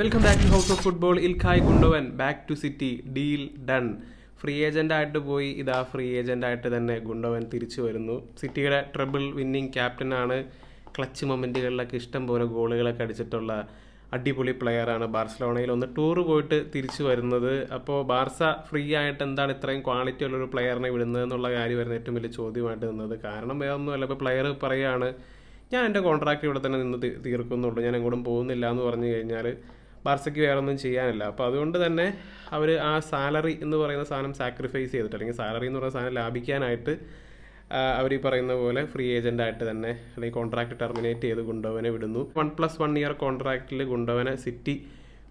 Welcome back to house of football Ilkay Gundogan back to City deal done free agent ആയിട്ട് പോയി. ഇതാ free agent ആയിട്ട് തന്നെ ഗുണ്ടോവൻ തിരിച്ചു വരുന്നു. സിറ്റിയുടെ ട്രിബിൾ വിന്നിംഗ് ക്യാപ്റ്റനാണ് ക്ലച്ച് മൊമെന്റുകളിലൊക്കെ ഇഷ്ടം പോലെ ഗോളുകളൊക്കെ അടിച്ചിട്ടുള്ള അടിപൊളി പ്ലെയറാണ് ബാർസലോണയിൽ. ഒന്ന് ടൂർ പോയിട്ട് തിരിച്ചു വരുന്നത്. അപ്പോൾ ബാർസ ഫ്രീ ആയിട്ട് എന്താണ് ഇത്രയും ക്വാളിറ്റി ഉള്ളൊരു പ്ലെയറിനെ വിടുന്നത് എന്നുള്ള കാര്യമായിരുന്നു ഏറ്റവും വലിയ ചോദ്യമായിട്ട് നിന്നത്. കാരണം വേറെ ഒന്നുമല്ല. ഇപ്പോൾ പ്ലെയർ പറയുകയാണ് ഞാൻ എന്റെ കോൺട്രാക്ട് ഇവിടെ തന്നെ നിന്ന് തീർക്കുന്നുള്ളൂ. ഞാൻ എങ്ങോട്ടും പോകുന്നില്ല എന്ന് പറഞ്ഞു കഴിഞ്ഞാൽ ബാർസയ്ക്ക് വേറൊന്നും ചെയ്യാനില്ല. അപ്പോൾ അതുകൊണ്ട് തന്നെ അവർ ആ സാലറി എന്ന് പറയുന്ന സാധനം സാക്രിഫൈസ് ചെയ്തിട്ട് അല്ലെങ്കിൽ സാലറി എന്ന് പറയുന്ന സാധനം ലാഭിക്കാനായിട്ട് അവർ ഈ പറയുന്ന പോലെ ഫ്രീ ഏജന്റ് ആയിട്ട് തന്നെ അല്ലെങ്കിൽ കോൺട്രാക്ട് ടെർമിനേറ്റ് ചെയ്ത് ഗുണ്ടോവനെ വിടുന്നു. വൺ പ്ലസ് വൺ ഇയർ കോൺട്രാക്റ്റിൽ ഗുണ്ടോവനെ സിറ്റി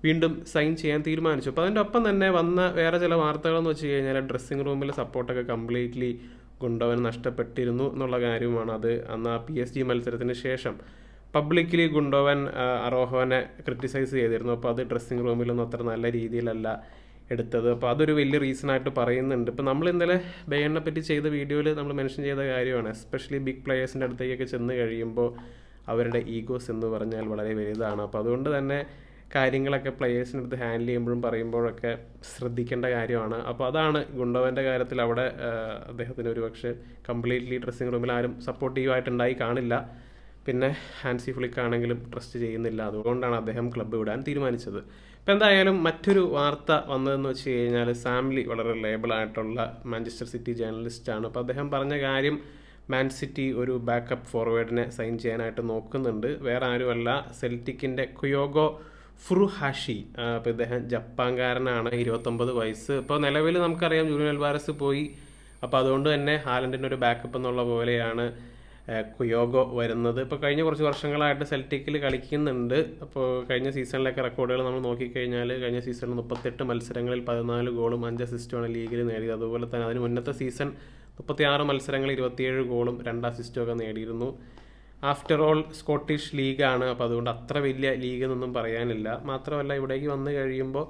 വീണ്ടും സൈൻ ചെയ്യാൻ തീരുമാനിച്ചു. അപ്പോൾ അതിന്റെ ഒപ്പം തന്നെ വന്ന വേറെ ചില വാർത്തകളെന്ന് വെച്ച് കഴിഞ്ഞാൽ ഡ്രസ്സിംഗ് റൂമിലെ സപ്പോർട്ടൊക്കെ കംപ്ലീറ്റ്ലി ഗുണ്ടവൻ നഷ്ടപ്പെട്ടിരുന്നു എന്നുള്ള കാര്യമാണ് അത് അന്ന് ആ പി എസ് ജി മത്സരത്തിന് ശേഷം. പബ്ലിക്കലി ഗുണ്ടോവൻ അറോഹോനെ ക്രിട്ടിസൈസ് ചെയ്തിരുന്നു. അപ്പോൾ അത് ഡ്രസ്സിങ് റൂമിലൊന്നും അത്ര നല്ല രീതിയിലല്ല എടുത്തത്. അപ്പോൾ അതൊരു വലിയ റീസൺ ആയിട്ട് പറയുന്നുണ്ട്. ഇപ്പോൾ നമ്മൾ ഇന്നലെ ബെയ്യനെ പറ്റി ചെയ്ത വീഡിയോയിൽ നമ്മൾ മെൻഷൻ ചെയ്ത കാര്യമാണ്. എസ്പെഷ്യലി ബിഗ് പ്ലെയേഴ്സിന്റെ അടുത്തേക്കൊക്കെ ചെന്ന് കഴിയുമ്പോൾ അവരുടെ ഈഗോസ് എന്ന് പറഞ്ഞാൽ വളരെ വലുതാണ്. അപ്പോൾ അതുകൊണ്ട് തന്നെ കാര്യങ്ങളൊക്കെ പ്ലെയേഴ്സിന്റെ അടുത്ത് ഹാൻഡിൽ ചെയ്യുമ്പോഴും പറയുമ്പോഴൊക്കെ ശ്രദ്ധിക്കേണ്ട കാര്യമാണ്. അപ്പോൾ അതാണ് ഗുണ്ടോവന്റെ കാര്യത്തിൽ അവിടെ അദ്ദേഹത്തിന് ഒരു പക്ഷേ കംപ്ലീറ്റ്ലി ഡ്രസ്സിങ് റൂമിൽ ആരും സപ്പോർട്ടീവായിട്ടുണ്ടായി കാണില്ല. പിന്നെ ഹാൻസി ഫ്ലിക്ക് ആണെങ്കിലും ട്രസ്റ്റ് ചെയ്യുന്നില്ല. അതുകൊണ്ടാണ് അദ്ദേഹം ക്ലബ്ബ് വിടാൻ തീരുമാനിച്ചത്. ഇപ്പം എന്തായാലും മറ്റൊരു വാർത്ത വന്നതെന്ന് വെച്ച് കഴിഞ്ഞാൽ സാംലി വളരെ ലേബിളായിട്ടുള്ള മാഞ്ചസ്റ്റർ സിറ്റി ജേർണലിസ്റ്റാണ് അപ്പോൾ അദ്ദേഹം പറഞ്ഞ കാര്യം മാൻ സിറ്റി ഒരു ബാക്കപ്പ് ഫോർവേഡിനെ സൈൻ ചെയ്യാനായിട്ട് നോക്കുന്നുണ്ട്. വേറെ ആരുമല്ല. സെൽറ്റിക്കിന്റെ കുയോഗോ ഫുറുഹാഷി. അപ്പോൾ ഇദ്ദേഹം ജപ്പാൻകാരനാണ്. ഇരുപത്തൊമ്പത് വയസ്സ്. ഇപ്പോൾ നിലവിൽ നമുക്കറിയാം ജൂനിയൽ വാരസ് പോയി. അപ്പോൾ അതുകൊണ്ട് തന്നെ ഹാലൻഡിന്റെ ഒരു ബാക്കപ്പ് എന്നുള്ള പോലെയാണ് കുയോഗോ വരുന്നത്. ഇപ്പോൾ കഴിഞ്ഞ കുറച്ച് വർഷങ്ങളായിട്ട് സെൽറ്റിക്കിൽ കളിക്കുന്നുണ്ട്. അപ്പോൾ കഴിഞ്ഞ സീസണിലൊക്കെ റെക്കോർഡുകൾ നമ്മൾ നോക്കിക്കഴിഞ്ഞാൽ കഴിഞ്ഞ സീസണിൽ മുപ്പത്തെട്ട് മത്സരങ്ങളിൽ പതിനാല് ഗോളും അഞ്ച് അസിസ്റ്റുമാണ് ലീഗിൽ നേടിയത്. അതുപോലെ തന്നെ അതിന് മുന്നത്തെ സീസൺ മുപ്പത്തിയാറ് മത്സരങ്ങളിൽ ഇരുപത്തിയേഴ് ഗോളും രണ്ട് അസിസ്റ്റുമൊക്കെ നേടിയിരുന്നു. ആഫ്റ്റർ ഓൾ സ്കോട്ടിഷ് ലീഗാണ് അപ്പോൾ അതുകൊണ്ട് അത്ര വലിയ ലീഗ് എന്നൊന്നും പറയാനില്ല. മാത്രമല്ല ഇവിടേക്ക് വന്നു കഴിയുമ്പോൾ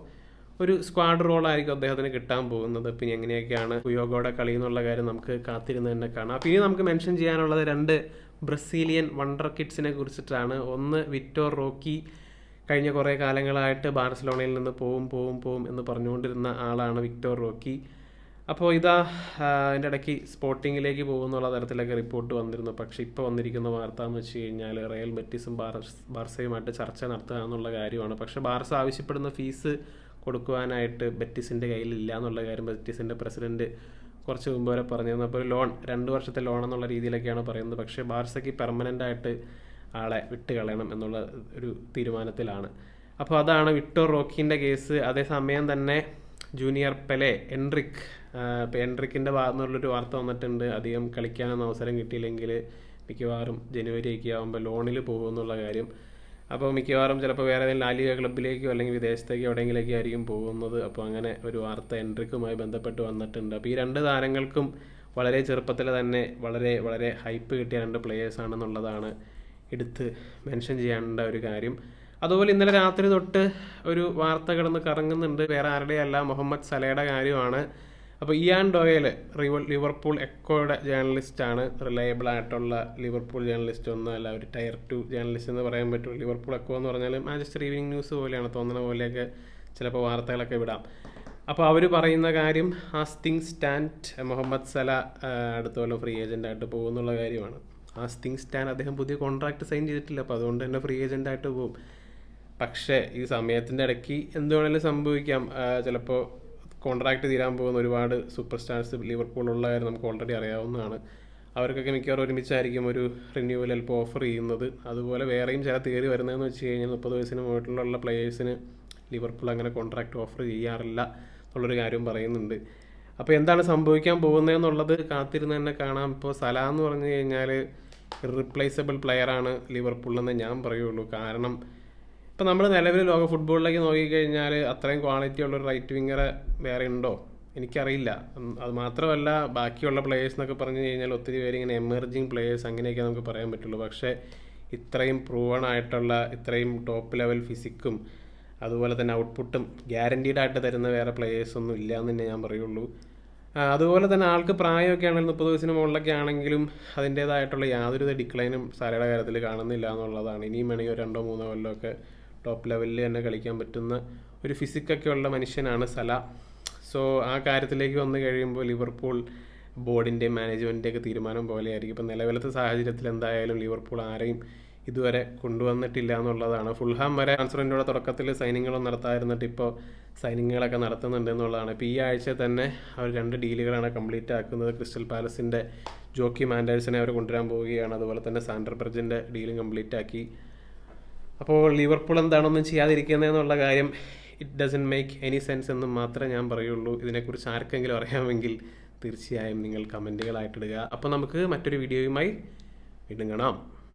ഒരു സ്ക്വാഡ് റോളായിരിക്കും അദ്ദേഹത്തിന് കിട്ടാൻ പോകുന്നത്. പിന്നെ എങ്ങനെയൊക്കെയാണ് ഉയോഗയുടെ കളി എന്നുള്ള കാര്യം നമുക്ക് കാത്തിരുന്ന് തന്നെ കാണാം. പിന്നെ നമുക്ക് മെൻഷൻ ചെയ്യാനുള്ളത് രണ്ട് ബ്രസീലിയൻ വണ്ടർ കിഡ്സിനെ കുറിച്ചിട്ടാണ്. ഒന്ന് വിറ്റോർ റോക്കി കഴിഞ്ഞ കുറേ കാലങ്ങളായിട്ട് ബാർസലോണയിൽ നിന്ന് പോവും പോവും പോവും എന്ന് പറഞ്ഞുകൊണ്ടിരുന്ന ആളാണ് വിക്ടോർ റോക്കി. അപ്പോൾ ഇതാ അതിന്റെ ഇടയ്ക്ക് സ്പോർട്ടിങ്ങിലേക്ക് പോകുന്നുള്ള തരത്തിലൊക്കെ റിപ്പോർട്ട് വന്നിരുന്നു. പക്ഷേ ഇപ്പോൾ വന്നിരിക്കുന്ന വാർത്ത എന്ന് വെച്ച് കഴിഞ്ഞാൽ റയൽ ബാർസ് ബാർസയുമായിട്ട് ചർച്ച നടത്തുക എന്നുള്ള കാര്യമാണ്. പക്ഷേ ബാർസ ആവശ്യപ്പെടുന്ന ഫീസ് കൊടുക്കുവാനായിട്ട് ബെറ്റിസിന്റെ കയ്യിലില്ല എന്നുള്ള കാര്യം ബെറ്റിസിന്റെ പ്രസിഡന്റ് കുറച്ച് മുമ്പ് വരെ പറഞ്ഞിരുന്നു. അപ്പോൾ ലോൺ രണ്ട് വർഷത്തെ ലോൺ എന്നുള്ള രീതിയിലൊക്കെയാണ് പറയുന്നത്. പക്ഷേ ബാർസയ്ക്ക് പെർമനന്റ് ആയിട്ട് ആളെ വിട്ട് കളയണം എന്നുള്ള ഒരു തീരുമാനത്തിലാണ്. അപ്പോൾ അതാണ് വിക്ടോർ റോക്കിന്റെ കേസ്. അതേസമയം തന്നെ ജൂനിയർ പെലെ എൻട്രിക് ഇപ്പോൾ എൻട്രിക്കിന്റെ ഭാഗത്തു നിന്നുള്ളൊരു വാർത്ത വന്നിട്ടുണ്ട്. അധികം കളിക്കാനൊന്നും അവസരം കിട്ടിയില്ലെങ്കിൽ മിക്കവാറും ജനുവരി ഒക്കെ ആകുമ്പോൾ ലോണിൽ പോകുമെന്നുള്ള കാര്യം. അപ്പോൾ മിക്കവാറും ചിലപ്പോൾ വേറെ ഏതെങ്കിലും ലാലിക ക്ലബിലേക്കോ അല്ലെങ്കിൽ വിദേശത്തേക്കോ എവിടെയെങ്കിലേക്ക് ആയിരിക്കും പോകുന്നത്. അപ്പോൾ അങ്ങനെ ഒരു വാർത്ത എൻട്രിക്കുമായി ബന്ധപ്പെട്ട് വന്നിട്ടുണ്ട്. അപ്പോൾ ഈ രണ്ട് താരങ്ങൾക്കും വളരെ ചെറുപ്പത്തിൽ തന്നെ വളരെ വളരെ ഹൈപ്പ് കിട്ടിയ രണ്ട് പ്ലേയേഴ്സ് ആണെന്നുള്ളതാണ് എടുത്ത് മെൻഷൻ ചെയ്യേണ്ട ഒരു കാര്യം. അതുപോലെ ഇന്നലെ രാത്രി തൊട്ട് ഒരു വാർത്ത കിടന്ന് കറങ്ങുന്നുണ്ട്. വേറെ ആരുടെയല്ല മുഹമ്മദ് സലയുടെ കാര്യമാണ്. അപ്പോൾ ഇയാൻ ഡോയൽ റിവ ലിവർപൂൾ എക്കോയുടെ ജേർണലിസ്റ്റാണ് റിലയബിൾ ആയിട്ടുള്ള ലിവർപൂൾ ജേർണലിസ്റ്റ് ഒന്നുമല്ല. ഒരു ടയർ ടു ജേർണലിസ്റ്റ് എന്ന് പറയാൻ പറ്റും. ലിവർപൂൾ എക്കോ എന്ന് പറഞ്ഞാൽ മാഞ്ചസ്റ്റർ ഈവനിങ് ന്യൂസ് പോലെയാണ്. തോന്നുന്ന പോലെയൊക്കെ ചിലപ്പോൾ വാർത്തകളൊക്കെ വിടാം. അപ്പോൾ അവർ പറയുന്ന കാര്യം ആസ്തിങ് സ്റ്റാൻഡ് മുഹമ്മദ് സല അടുത്ത കൊല്ലം ഫ്രീ ഏജന്റ് ആയിട്ട് പോകുന്നുള്ള കാര്യമാണ്. ആസ്തിങ് സ്റ്റാൻ അദ്ദേഹം പുതിയ കോൺട്രാക്ട് സൈൻ ചെയ്തിട്ടില്ല. അപ്പോൾ അതുകൊണ്ട് തന്നെ ഫ്രീ ഏജന്റ് ആയിട്ട് പോകും. പക്ഷേ ഈ സമയത്തിന്റെ ഇടയ്ക്ക് എന്ത് സംഭവിക്കാം. ചിലപ്പോൾ കോൺട്രാക്ട് തീരാൻ പോകുന്ന ഒരുപാട് സൂപ്പർ സ്റ്റാർസ് ലിവർപൂളുള്ള കാര്യം നമുക്ക് ഓൾറെഡി അറിയാവുന്നതാണ്. അവർക്കൊക്കെ മിക്കവാറും ഒരുമിച്ചായിരിക്കും ഒരു റിന്യൂവൽ ചിലപ്പോൾ ഓഫർ ചെയ്യുന്നത്. അതുപോലെ വേറെയും ചില തിയറി വരുന്നതെന്ന് വെച്ച് കഴിഞ്ഞാൽ മുപ്പത് വയസ്സിന് മുകളിലുള്ള പ്ലേയേഴ്സിന് ലിവർപൂൾ അങ്ങനെ കോൺട്രാക്ട് ഓഫർ ചെയ്യാറില്ല എന്നുള്ളൊരു കാര്യം പറയുന്നുണ്ട്. അപ്പോൾ എന്താണ് സംഭവിക്കാൻ പോകുന്നതെന്നുള്ളത് കാത്തിരുന്ന് തന്നെ കാണാം. ഇപ്പോൾ സല എന്ന് പറഞ്ഞു കഴിഞ്ഞാൽ റീപ്ലേസബിൾ പ്ലെയറാണ് ലിവർപൂളെന്ന് ഞാൻ പറയുള്ളൂ. കാരണം ഇപ്പം നമ്മൾ നിലവിൽ ലോക ഫുട്ബോളിലേക്ക് നോക്കിക്കഴിഞ്ഞാൽ അത്രയും ക്വാളിറ്റി ഉള്ള ഒരു റൈറ്റ് വിങ്ങറെ വേറെ ഉണ്ടോ? എനിക്കറിയില്ല. അത് മാത്രമല്ല ബാക്കിയുള്ള പ്ലേയേഴ്സ് എന്നൊക്കെ പറഞ്ഞു കഴിഞ്ഞാൽ ഒത്തിരി പേര് ഇങ്ങനെ എമർജിങ് പ്ലേയേഴ്സ് അങ്ങനെയൊക്കെ നമുക്ക് പറയാൻ പറ്റുള്ളൂ. പക്ഷേ ഇത്രയും പ്രൂവൺ ആയിട്ടുള്ള ഇത്രയും ടോപ്പ് ലെവൽ ഫിസിക്കും അതുപോലെ തന്നെ ഔട്ട്പുട്ടും ഗ്യാരണ്ടീഡ് ആയിട്ട് തരുന്ന വേറെ പ്ലേയേഴ്സ് ഒന്നും ഇല്ല എന്ന് തന്നെ ഞാൻ പറയുള്ളൂ. അതുപോലെ തന്നെ ആൾക്ക് പ്രായമൊക്കെ ആണെങ്കിലും മുപ്പത് വയസ്സിന് മുകളിലൊക്കെ ആണെങ്കിലും അതിന്റേതായിട്ടുള്ള യാതൊരു ഡിക്ലൈനും സാരയുടെ കാര്യത്തിൽ കാണുന്നില്ല എന്നുള്ളതാണ്. ഇനിയും വേണമെങ്കിൽ രണ്ടോ മൂന്നോ കൊല്ലമൊക്കെ ടോപ്പ് ലെവലിൽ തന്നെ കളിക്കാൻ പറ്റുന്ന ഒരു ഫിസിക്കൊക്കെ ഉള്ള മനുഷ്യനാണ് സല. സോ ആ കാര്യത്തിലേക്ക് വന്നു കഴിയുമ്പോൾ ലിവർപൂൾ ബോർഡിന്റെ മാനേജ്മെന്റിന്റെ ഒക്കെ തീരുമാനം പോലെയായിരിക്കും. ഇപ്പം നിലവിലത്തെ സാഹചര്യത്തിൽ എന്തായാലും ലിവർപൂൾ ആരെയും ഇതുവരെ കൊണ്ടുവന്നിട്ടില്ല എന്നുള്ളതാണ്. ഫുൾഹാം വരെ ട്രാൻസ്ഫറിന്റെ തുടക്കത്തിൽ സൈനിങ്ങുകളും നടത്താതിരുന്നിട്ട് ഇപ്പോൾ സൈനിങ്ങുകളൊക്കെ നടത്തുന്നുണ്ട് എന്നുള്ളതാണ്. ഇപ്പോൾ ഈ ആഴ്ച തന്നെ അവർ രണ്ട് ഡീലുകളാണ് കംപ്ലീറ്റ് ആക്കുന്നത്. ക്രിസ്റ്റൽ പാലസിന്റെ ജോക്കി മാൻഡേഴ്സിനെ അവർ കൊണ്ടുവരാൻ പോവുകയാണ്. അതുപോലെ തന്നെ സാൻഡർ ബ്രിഡ്ജിന്റെ ഡീലും കംപ്ലീറ്റ് ആക്കി. അപ്പോൾ ലിവർപൂൾ എന്താണൊന്നും ചെയ്യാതിരിക്കുന്നതെന്നുള്ള കാര്യം it doesn't make any sense എന്ന് മാത്രമേ ഞാൻ പറയുള്ളൂ. ഇതിനെക്കുറിച്ച് ആർക്കെങ്കിലും അറിയാമെങ്കിൽ തീർച്ചയായും നിങ്ങൾ കമന്റുകളായിട്ടിടുക അപ്പോൾ നമുക്ക് മറ്റൊരു വീഡിയോയുമായി വീണ്ടും കാണാം.